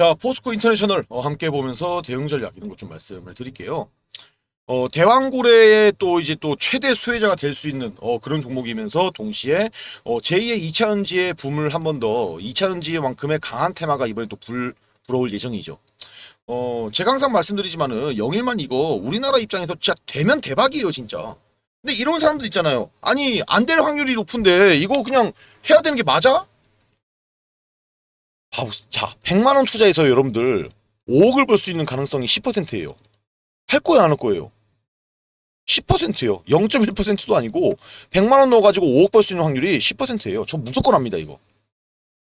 자, 포스코 인터내셔널 어, 함께 보면서 대응 전략 이런 것 좀 말씀을 드릴게요. 어, 대왕고래의 또 이제 또 최대 수혜자가 될 수 있는 어, 그런 종목이면서 동시에 어, 제2의 2차전지의 붐을 한 번 더 2차전지만큼의 강한 테마가 이번에 또 불, 불어올 예정이죠. 어, 제가 항상 말씀드리지만은 영일만 이거 우리나라 입장에서 진짜 되면 대박이에요, 진짜. 근데 이런 사람들 있잖아요. 아니, 안 될 확률이 높은데 이거 그냥 해야 되는 게 맞아? 자, 100만 원 투자해서 여러분들 5억을 벌 수 있는 가능성이 10%예요. 할 거예요, 안 할 거예요? 10%예요. 0.1%도 아니고 100만 원 넣어 가지고 5억 벌 수 있는 확률이 10%예요. 저 무조건 합니다, 이거.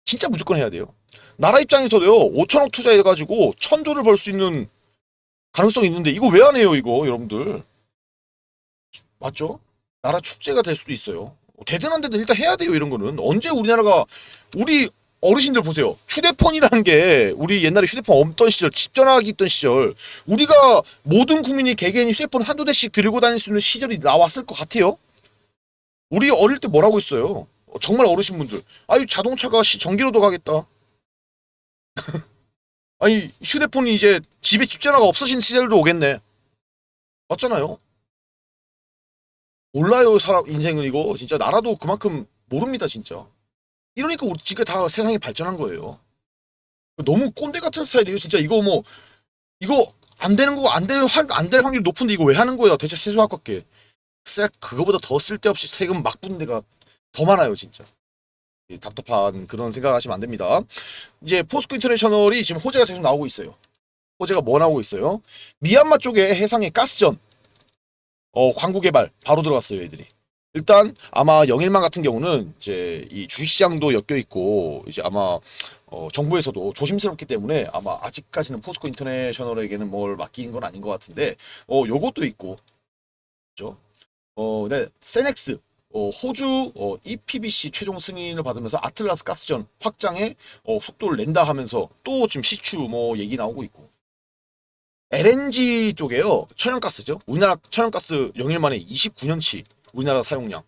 진짜 무조건 해야 돼요. 나라 입장에서도요, 5천억 투자해 가지고 천조를 벌 수 있는 가능성이 있는데 이거 왜 안 해요, 이거 여러분들? 맞죠? 나라 축제가 될 수도 있어요. 되든 안 되든 일단 해야 돼요, 이런 거는. 언제 우리나라가 우리 어르신들 보세요. 휴대폰이라는 게 우리 옛날에 휴대폰 없던 시절, 집 전화기 있던 시절, 우리가 모든 국민이 개개인이 휴대폰 한두 대씩 들고 다닐 수 있는 시절이 나왔을 것 같아요. 우리 어릴 때 뭐라고 했어요? 어, 정말 어르신분들. 아유, 자동차가 시- 전기로도 가겠다. 아니, 휴대폰이 이제 집에 집 전화가 없어진 시절도 오겠네. 맞잖아요. 몰라요, 사람 인생은 이거. 진짜 나라도 그만큼 모릅니다, 진짜. 이러니까 우리 지금 다 세상이 발전한 거예요. 너무 꼰대 같은 스타일이에요. 진짜 이거 뭐 이거 안 되는 거안 되는 안될 확률 높은데 이거 왜 하는 거야? 대체 세수 아깝게. 쓸 그거보다 더 쓸데없이 세금 막 붓는 데가 더 많아요, 진짜. 이 답답한 그런 생각하시면 안 됩니다. 이제 포스코 인터내셔널이 지금 호재가 계속 나오고 있어요. 호재가 뭐 나오고 있어요? 미얀마 쪽에 해상의 가스전 어 광구 개발 바로 들어갔어요, 애들이. 일단 아마 영일만 같은 경우는 이제 이 주식시장도 엮여 있고 이제 아마 어, 정부에서도 조심스럽기 때문에 아마 아직까지는 포스코 인터내셔널에게는 뭘 맡긴 건 아닌 것 같은데 어 요것도 있고. 그죠? 어, 네, 세넥스 어, 호주 어, EPBC 최종 승인을 받으면서 아틀라스 가스전 확장에 어, 속도를 낸다 하면서 또 지금 시추 뭐 얘기 나오고 있고. LNG 쪽에요. 천연가스죠. 우리나라 천연가스 영일 만에 29년치 우리나라 사용량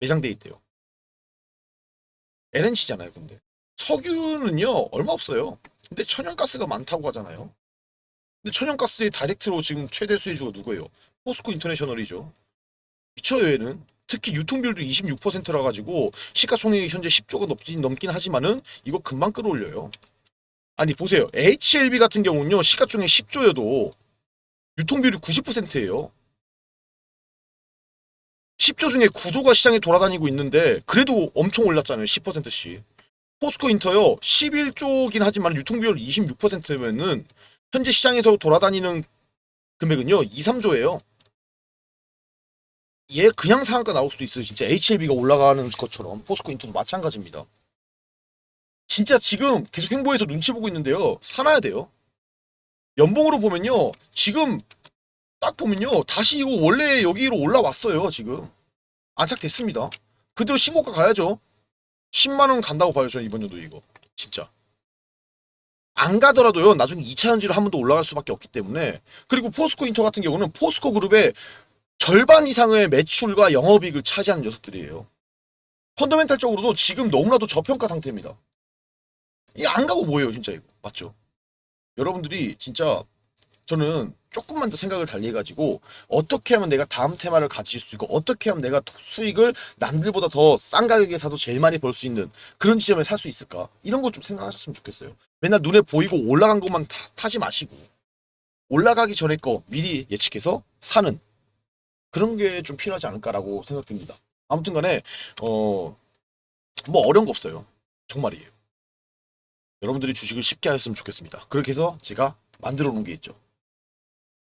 매장돼 있대요. LNG잖아요, 근데. 석유는요, 얼마 없어요. 근데 천연가스가 많다고 하잖아요. 근데 천연가스의 다이렉트로 지금 최대 수혜주가 누구예요? 포스코 인터내셔널이죠. 미쳐요, 얘는. 특히 유통비율도 26%라 가지고 시가총액이 현재 10조가 넘긴, 넘긴 하지만은 이거 금방 끌어올려요. 아니 보세요. HLB 같은 경우는요. 시가총액 10조여도 유통비율이 90%예요. 10조 중에 9조가 시장에 돌아다니고 있는데 그래도 엄청 올랐잖아요. 10%씩. 포스코 인터요. 11조긴 하지만 유통 비율 26%면은 현재 시장에서 돌아다니는 금액은요. 2, 3조예요. 얘 그냥 상한가 나올 수도 있어요. 진짜 HLB가 올라가는 것처럼 포스코 인터도 마찬가지입니다. 진짜 지금 계속 행보해서 눈치 보고 있는데요. 살아야 돼요. 연봉으로 보면요. 지금 딱 보면요. 다시 이거 원래 여기로 올라왔어요, 지금. 안착됐습니다. 그대로 신고가 가야죠. 10만원 간다고 봐요, 저는 이번 연도 이거. 진짜. 안 가더라도요, 나중에 2차 연지로 한 번 더 올라갈 수밖에 없기 때문에. 그리고 포스코 인터 같은 경우는 포스코 그룹의 절반 이상의 매출과 영업이익을 차지하는 녀석들이에요. 펀더멘탈적으로도 지금 너무나도 저평가 상태입니다. 이게 안 가고 뭐예요, 진짜 이거. 맞죠? 여러분들이 진짜 저는 조금만 더 생각을 달리 해가지고 어떻게 하면 내가 다음 테마를 가질 수 있고 어떻게 하면 내가 수익을 남들보다 더 싼 가격에 사도 제일 많이 벌 수 있는 그런 지점에 살 수 있을까? 이런 거좀 생각하셨으면 좋겠어요. 맨날 눈에 보이고 올라간 것만 타, 타지 마시고 올라가기 전에 거 미리 예측해서 사는 그런 게 좀 필요하지 않을까라고 생각됩니다. 아무튼 간에 어 뭐 어려운 거 없어요. 정말이에요. 여러분들이 주식을 쉽게 하셨으면 좋겠습니다. 그렇게 해서 제가 만들어 놓은 게 있죠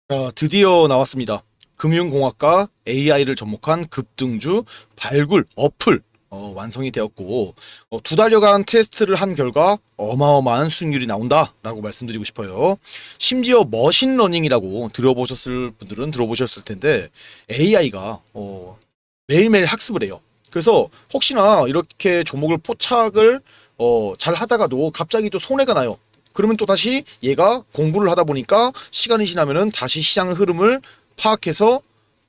자, 드디어 나왔습니다. 금융공학과 AI를 접목한 급등주 발굴 어플 어, 완성이 되었고 어, 두 달여간 테스트를 한 결과 어마어마한 수익률이 나온다라고 말씀드리고 싶어요. 심지어 머신러닝이라고 들어보셨을 분들은 들어보셨을 텐데 AI가 어, 매일매일 학습을 해요. 그래서 혹시나 이렇게 종목을 포착을 어, 잘 하다가도 갑자기 또 손해가 나요. 그러면 또 다시 얘가 공부를 하다 보니까 시간이 지나면은 다시 시장 흐름을 파악해서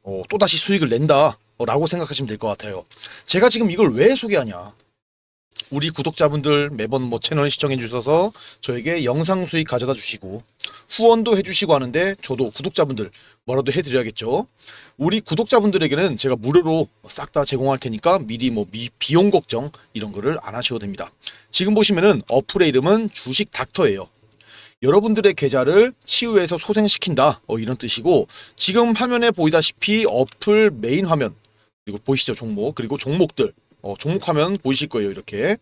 어, 또 다시 수익을 낸다라고 생각하시면 될 것 같아요. 제가 지금 이걸 왜 소개하냐? 우리 구독자분들 매번 뭐 채널 시청해 주셔서 저에게 영상 수익 가져다 주시고 후원도 해주시고 하는데 저도 구독자분들 뭐라도 해드려야겠죠. 우리 구독자분들에게는 제가 무료로 싹 다 제공할 테니까 미리 뭐 미- 비용 걱정 이런 거를 안 하셔도 됩니다. 지금 보시면은 어플의 이름은 주식 닥터예요. 여러분들의 계좌를 치유해서 소생시킨다. 어, 이런 뜻이고 지금 화면에 보이다시피 어플 메인 화면 그리고 보이시죠? 종목 그리고 종목들. 어, 종목 화면 보이실 거예요 이렇게.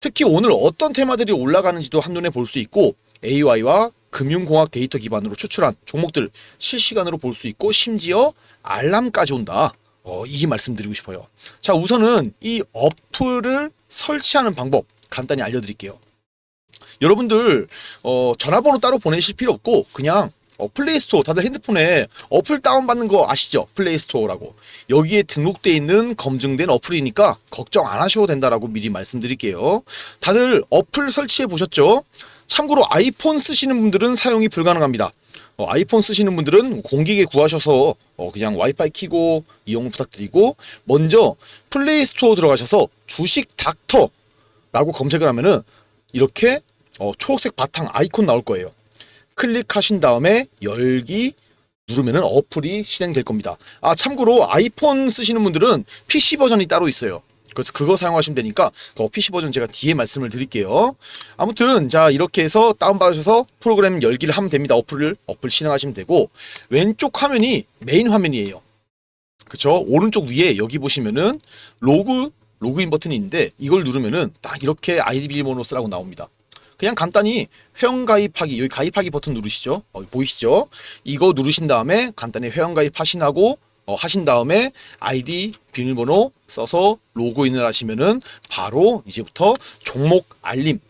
특히 오늘 어떤 테마들이 올라가는지도 한눈에 볼 수 있고 AI와 금융공학 데이터 기반으로 추출한 종목들 실시간으로 볼 수 있고 심지어 알람까지 온다. 어, 이 말씀드리고 싶어요. 자 우선은 이 어플을 설치하는 방법 간단히 알려드릴게요 여러분들 어, 전화번호 따로 보내실 필요 없고 그냥 어, 플레이스토어 다들 핸드폰에 어플 다운받는 거 아시죠? 플레이스토어라고 여기에 등록돼 있는 검증된 어플이니까 걱정 안 하셔도 된다라고 미리 말씀드릴게요. 다들 어플 설치해 보셨죠? 참고로 아이폰 쓰시는 분들은 사용이 불가능합니다. 어, 아이폰 쓰시는 분들은 공기계 구하셔서 어, 그냥 와이파이 키고 이용 부탁드리고 먼저 플레이스토어 들어가셔서 주식 닥터 라고 검색을 하면은 이렇게 어, 초록색 바탕 아이콘 나올 거예요. 클릭하신 다음에 열기 누르면은 어플이 실행될 겁니다. 아 참고로 아이폰 쓰시는 분들은 PC 버전이 따로 있어요. 그래서 그거 사용하시면 되니까 그 PC 버전 제가 뒤에 말씀을 드릴게요. 아무튼 자 이렇게 해서 다운받으셔서 프로그램 열기를 하면 됩니다. 어플을 어플 실행하시면 되고 왼쪽 화면이 메인 화면이에요. 그쵸? 오른쪽 위에 여기 보시면은 로그 로그인 버튼이 있는데 이걸 누르면은 딱 이렇게 아이디 비밀번호 쓰라고 나옵니다. 그냥 간단히 회원 가입하기 여기 가입하기 버튼 누르시죠. 어, 보이시죠? 이거 누르신 다음에 간단히 회원 가입 하신하고 어, 하신 다음에 아이디 비밀번호 써서 로그인을 하시면은 바로 이제부터 종목 알림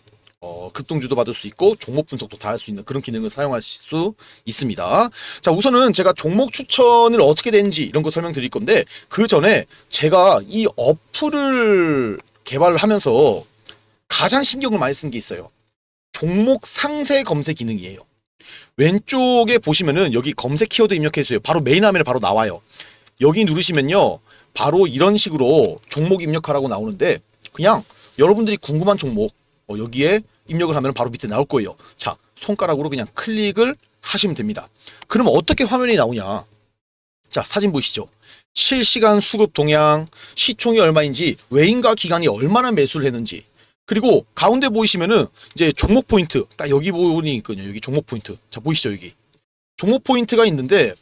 어, 급등주도 받을 수 있고 종목 분석도 다 할 수 있는 그런 기능을 사용하실 수 있습니다. 자, 우선은 제가 종목 추천을 어떻게 되는지 이런 거 설명드릴 건데 그 전에 제가 이 어플을 개발을 하면서 가장 신경을 많이 쓴 게 있어요. 종목 상세 검색 기능이에요. 왼쪽에 보시면은 여기 검색 키워드 입력해주세요. 바로 메인 화면에 바로 나와요. 여기 누르시면요. 바로 이런 식으로 종목 입력하라고 나오는데 그냥 여러분들이 궁금한 종목 어, 여기에 입력을 하면 바로 밑에 나올 거예요. 자, 손가락으로 그냥 클릭을 하시면 됩니다. 그럼 어떻게 화면이 나오냐? 자, 사진 보시죠. 실시간 수급 동향, 시총이 얼마인지, 외인가 기간이 얼마나 매수를 했는지, 그리고 가운데 보이시면은 이제 종목 포인트, 딱 여기 보니 있거든요. 여기 종목 포인트. 자, 보이시죠, 여기. 종목 포인트가 있는데,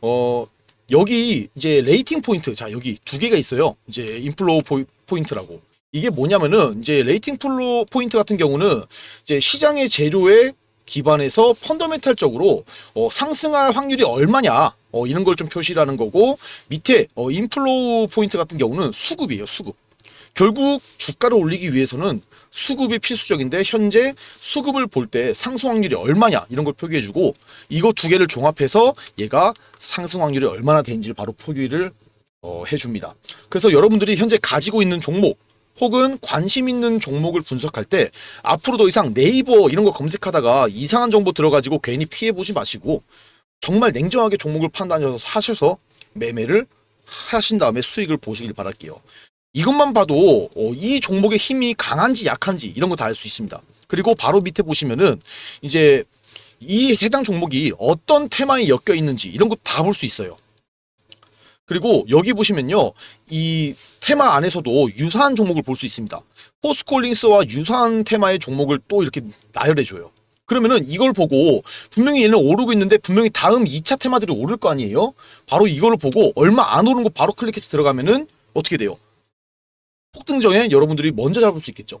어, 여기 이제 레이팅 포인트, 자, 여기 두 개가 있어요. 이제 인플로우 포- 포인트라고. 이게 뭐냐면은 이제 레이팅 플로 포인트 같은 경우는 이제 시장의 재료에 기반해서 펀더멘탈적으로 어, 상승할 확률이 얼마냐 어, 이런 걸 좀 표시하는 거고 밑에 어, 인플로우 포인트 같은 경우는 수급이에요 수급 결국 주가를 올리기 위해서는 수급이 필수적인데 현재 수급을 볼 때 상승 확률이 얼마냐 이런 걸 표기해주고 이거 두 개를 종합해서 얘가 상승 확률이 얼마나 되는지를 바로 표기를 어, 해줍니다. 그래서 여러분들이 현재 가지고 있는 종목 혹은 관심 있는 종목을 분석할 때 앞으로 더 이상 네이버 이런 거 검색하다가 이상한 정보 들어가지고 괜히 피해 보지 마시고 정말 냉정하게 종목을 판단해서 사셔서 매매를 하신 다음에 수익을 보시길 바랄게요. 이것만 봐도 어, 이 종목의 힘이 강한지 약한지 이런 거 다 알 수 있습니다. 그리고 바로 밑에 보시면은 이제 이 해당 종목이 어떤 테마에 엮여 있는지 이런 거 다 볼 수 있어요. 그리고 여기 보시면요. 이 테마 안에서도 유사한 종목을 볼 수 있습니다. 포스콜링스와 유사한 테마의 종목을 또 이렇게 나열해 줘요. 그러면은 이걸 보고 분명히 얘는 오르고 있는데 분명히 다음 2차 테마들이 오를 거 아니에요? 바로 이걸 보고 얼마 안 오른 거 바로 클릭해서 들어가면은 어떻게 돼요? 폭등정에 여러분들이 먼저 잡을 수 있겠죠.